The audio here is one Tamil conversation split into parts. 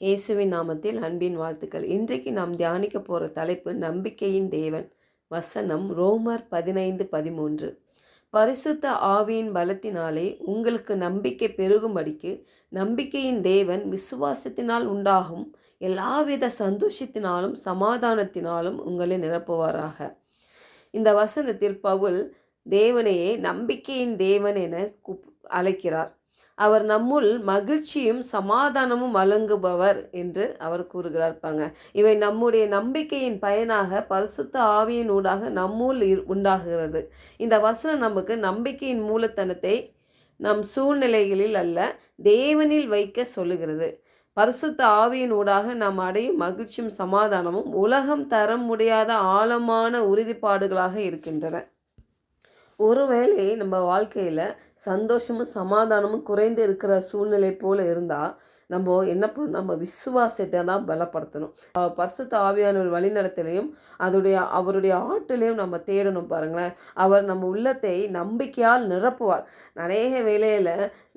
இயேசுவின் நாமத்தில் அன்பின் வாழ்த்துக்கள். இன்றைக்கு நாம் தியானிக்க போகிற தலைப்பு நம்பிக்கையின் தேவன். வசனம் ரோமர் பதினைந்து பதிமூன்று. பரிசுத்த ஆவியின் பலத்தினாலே உங்களுக்கு நம்பிக்கை பெருகும்படிக்கு நம்பிக்கையின் தேவன் விசுவாசத்தினால் உண்டாகும் எல்லாவித சந்தோஷத்தினாலும் சமாதானத்தினாலும் உங்களை நிரப்புவாராக. இந்த வசனத்தில் பவுல் தேவனையே நம்பிக்கையின் தேவன் என கூப் அழைக்கிறார். அவர் நம்முள் மகிழ்ச்சியும் சமாதானமும் வழங்குபவர் என்று அவர் கூறுகிறார் பாருங்க. இவை நம்முடைய நம்பிக்கையின் பயனாக பரிசுத்த ஆவியின் ஊடாக நம்முள் உண்டாகிறது. இந்த வசனம் நமக்கு நம்பிக்கையின் மூலத்தனத்தை நம் சூழ்நிலைகளில் அல்ல தேவனில் வைக்க சொல்லுகிறது. பரிசுத்த ஆவியின் ஊடாக நாம் அடையும் மகிழ்ச்சியும் சமாதானமும் உலகம் தர முடியாத ஆழமான உறுதிப்பாடுகளாக இருக்கின்றன. ஒருவேளை நம்ம வாழ்க்கையில் சந்தோஷமும் சமாதானமும் குறைந்து இருக்கிற சூழ்நிலை போல் இருந்தால் நம்ம என்ன பண்ணணும்? நம்ம விசுவாசத்தை தான் பலப்படுத்தணும் பரிசுத்த ஆவியானவர் வழிநடத்திலையும் அதோடைய அவருடைய ஆற்றலையும் நம்ம தேடணும் பாருங்களேன். அவர் நம்ம உள்ளத்தை நம்பிக்கையால் நிரப்புவார். நிறைய வேலையில்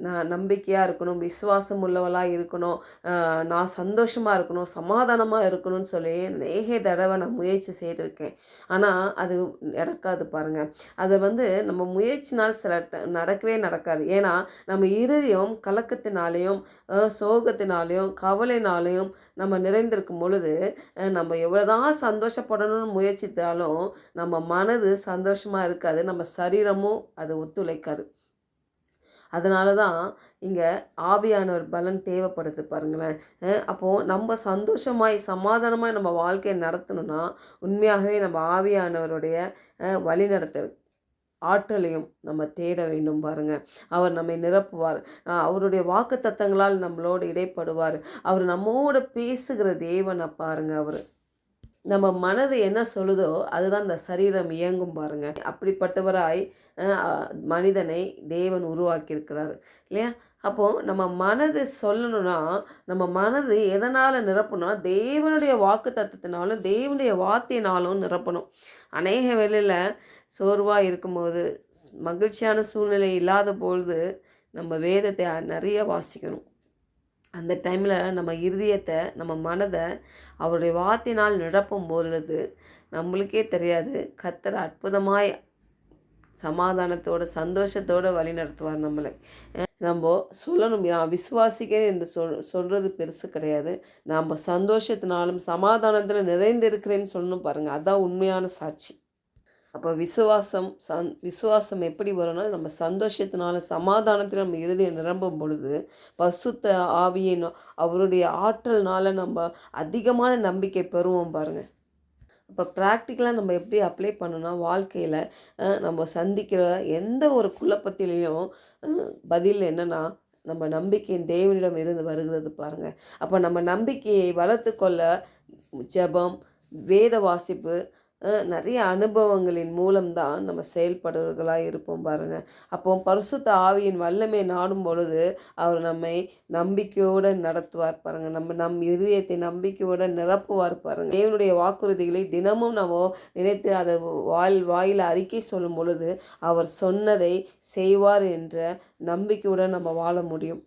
நான் நம்பிக்கையாக இருக்கணும் விசுவாசம் உள்ளவளாக இருக்கணும் நான் சந்தோஷமாக இருக்கணும் சமாதானமாக இருக்கணும்னு சொல்லி நிறைய தடவை நான் முயற்சி செய்திருக்கேன். ஆனால் அது நடக்காது பாருங்கள் அதை வந்து நம்ம முயற்சினால் சில நடக்கவே நடக்காது. ஏன்னா நம்ம இறுதியும் கலக்கத்தினாலேயும் அஹ், சோகத்தினாலையும் கவலைனாலேயும் நம்ம நிறைந்திருக்கும் பொழுது நம்ம எவ்வளோதான் சந்தோஷப்படணும்னு முயற்சித்தாலும் நம்ம மனது சந்தோஷமாக இருக்காது நம்ம சரீரமும் அது ஒத்துழைக்காது. அதனால தான் இங்கே ஆவியானவர் பலன் தேவைப்படுது பாருங்களேன். அப்போது நம்ம சந்தோஷமாய் சமாதானமாய் நம்ம வாழ்க்கையை நடத்தணும்னா உண்மையாகவே நம்ம ஆவியானவருடைய வழி வழிநடத்தல் ஆற்றலையும் நம்ம தேட வேண்டும் பாருங்க. அவர் நம்மை நிரப்புவார். அவருடைய வாக்கு தத்தங்களால் நம்மளோடு இடைப்படுவார். அவர் நம்மோடு பேசுகிற தேவனை பாருங்க அவர். நம்ம மனது என்ன சொல்லுதோ அதுதான் இந்த சரீரம் இயங்கும் பாருங்க. அப்படிப்பட்டவராய் மனிதனை தேவன் உருவாக்கியிருக்கிறார் இல்லையா? அப்போது நம்ம மனது சொல்லணும்னா நம்ம மனது எதனால் நிரப்பணும்னா தேவனுடைய வாக்கு தத்துவத்தினாலும் தேவனுடைய வார்த்தையினாலும் நிரப்பணும். அநேக வேலையில் சோர்வாக இருக்கும்போது மகிழ்ச்சியான சூழ்நிலை இல்லாத பொழுது நம்ம வேதத்தை நிறைய வாசிக்கணும். அந்த டைமில் நம்ம இருதயத்தை நம்ம மனதை அவருடைய வார்த்தையினால் நிரப்பும் பொழுது நம்மளுக்கே தெரியாது. கத்தர் அற்புதமாய் சமாதானத்தோட சந்தோஷத்தோடு வழி நடத்துவார் நம்மளை. நம்ம சொல்லணும். நான் விசுவாசிக்கிறேன் என்று சொல் சொல்கிறது பெருசு கிடையாது. நாம் சந்தோஷத்தினாலும் சமாதானத்தில் நிறைந்திருக்கிறேன்னு சொல்லணும் பாருங்கள் அதுதான் உண்மையான சாட்சி. அப்போ விசுவாசம் சந் விசுவாசம் எப்படி வரும்னா நம்ம சந்தோஷத்தினால சமாதானத்தில் நம்ம இருதயம் நிரம்பும் பொழுது பசுத்த ஆவியின் அவருடைய ஆற்றல்னால நம்ம அதிகமான நம்பிக்கை பெறுவோம் பாருங்கள் அப்போ ப்ராக்டிக்கலாக நம்ம எப்படி அப்ளை பண்ணணும்னா வாழ்க்கையில் நம்ம சந்திக்கிற எந்த ஒரு குழப்பத்திலையும் பதில் என்னென்னா நம்ம நம்பிக்கையின் தேவனிடம் இருந்து வருகிறது பாருங்கள் அப்போ நம்ம நம்பிக்கையை வளர்த்து கொள்ள ஜெபம் வேத வாசிப்பு நிறைய அனுபவங்களின் மூலம்தான் நம்ம செயல்படுவர்களாக இருப்போம் பாருங்கள் அப்போ பரிசுத்த ஆவியின் வல்லமை நாடும் பொழுது அவர் நம்மை நம்பிக்கையோடு நடத்துவார் பாருங்கள் நம்ம நம் இருதயத்தை நம்பிக்கையோடு நிரப்புவார் பாருங்கள் தேவனுடைய வாக்குறுதிகளை தினமும் நம்ம நினைத்து அதை வாயில் வாயில் அறிக்கை சொல்லும் பொழுது அவர் சொன்னதை செய்வார் என்ற நம்பிக்கையுடன் நம்ம வாழ முடியும்.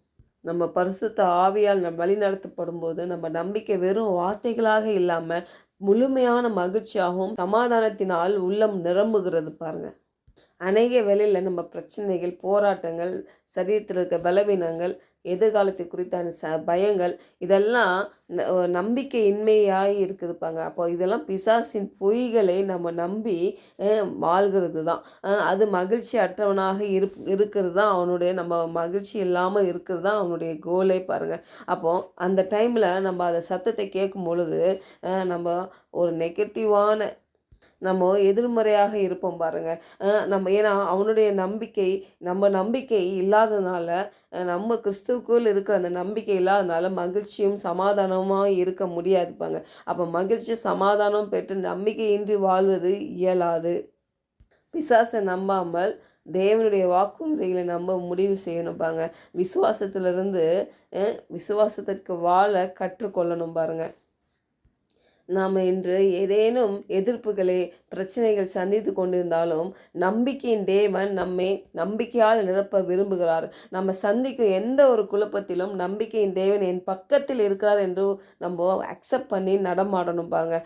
நம்ம பரிசுத்த ஆவியால் நம் வழி நடத்தப்படும் போது நம்ம நம்பிக்கை வெறும் வார்த்தைகளாக இல்லாமல் முழுமையான மகிழ்ச்சியாகவும் சமாதானத்தினால் உள்ளம் நிரம்புகிறது பாருங்க. அநேக வேலையில் நம்ம பிரச்சனைகள் போராட்டங்கள் சரீரத்தில் இருக்க பலவீனங்கள் எதிர்காலத்தை குறித்தான ச பயங்கள் இதெல்லாம் ந- நம்பிக்கையின்மையாக இருக்குதுப்பாங்க. அப்போ இதெல்லாம் பிசாசின் பொய்களை நம்ம நம்பி வாழ்கிறது தான் அது மகிழ்ச்சி அற்றவனாக இரு இருக்கிறது தான் அவனுடைய நம்ம மகிழ்ச்சி இல்லாமல் இருக்கிறது தான் அவனுடைய கோலே பாருங்கள் அப்போது அந்த டைமில் நம்ம அதை சத்தத்தை கேட்கும் பொழுது நம்ம ஒரு நெகட்டிவான நம்ம எதிர்மறையாக இருப்போம் பாருங்கள் நம்ம ஏன்னா அவனுடைய நம்பிக்கை நம்ம நம்பிக்கை இல்லாததுனால நம்ம கிறிஸ்துவுக்குள் இருக்கிற அந்த நம்பிக்கை இல்லாதனால மகிழ்ச்சியும் சமாதானமாக இருக்க முடியாதுப்பாங்க அப்போ மகிழ்ச்சி சமாதானம் பெற்று நம்பிக்கையின்றி வாழ்வது இயலாது. பிசாசை நம்பாமல் தேவனுடைய வாக்குறுதிகளை நம்ப முடிவு செய்யணும் பாருங்கள் விசுவாசத்திலிருந்து விசுவாசத்திற்கு வாழ கற்றுக்கொள்ளணும் பாருங்கள் நாம் இன்று ஏதேனும் எதிர்ப்புகளை பிரச்சனைகள் சந்தித்து கொண்டிருந்தாலும் நம்பிக்கையின் தேவன் நம்மை நம்பிக்கையால் நிரப்ப விரும்புகிறார். நம்ம சந்திக்கும் எந்த ஒரு குழப்பத்திலும் நம்பிக்கையின் தேவன் என் பக்கத்தில் இருக்கிறார் என்று நம்ம அக்செப்ட் பண்ணி நடமாடணும் பாருங்க.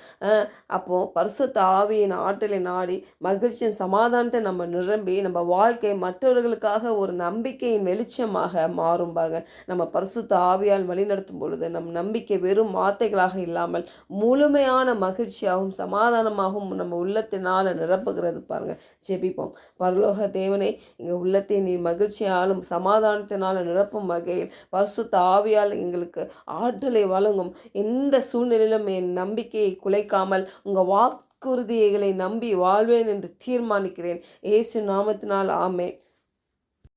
அப்போது பரிசுத்த ஆவியின் ஆற்றலை நாடி மகிழ்ச்சியின் சமாதானத்தை நம்ம நிரம்பி நம்ம வாழ்க்கை மற்றவர்களுக்காக ஒரு நம்பிக்கையின் வெளிச்சமாக மாறும் பாருங்க. நம்ம பரிசுத்த ஆவியால் வழிநடத்தும் பொழுது நம் நம்பிக்கை வெறும் வார்த்தைகளாக இல்லாமல் முழு முழுமையான மகிழ்ச்சியாகவும் சமாதானமாகவும் நம்ம உள்ளத்தினால் நிரப்புகிறது பாருங்க. ஜெபிப்போம். பரலோக தேவனே எங்கள் உள்ளத்தை நீ மகிழ்ச்சியாலும் சமாதானத்தினால் நிரப்பும் வகையில் பரிசுத்த ஆவியால் எங்களுக்கு ஆற்றலை வழங்கும். எந்த சூழ்நிலையிலும் என் நம்பிக்கையை குலைக்காமல் உங்கள் வாக்குறுதிகளை நம்பி வாழ்வேன் என்று தீர்மானிக்கிறேன். இயேசு நாமத்தினால் ஆமே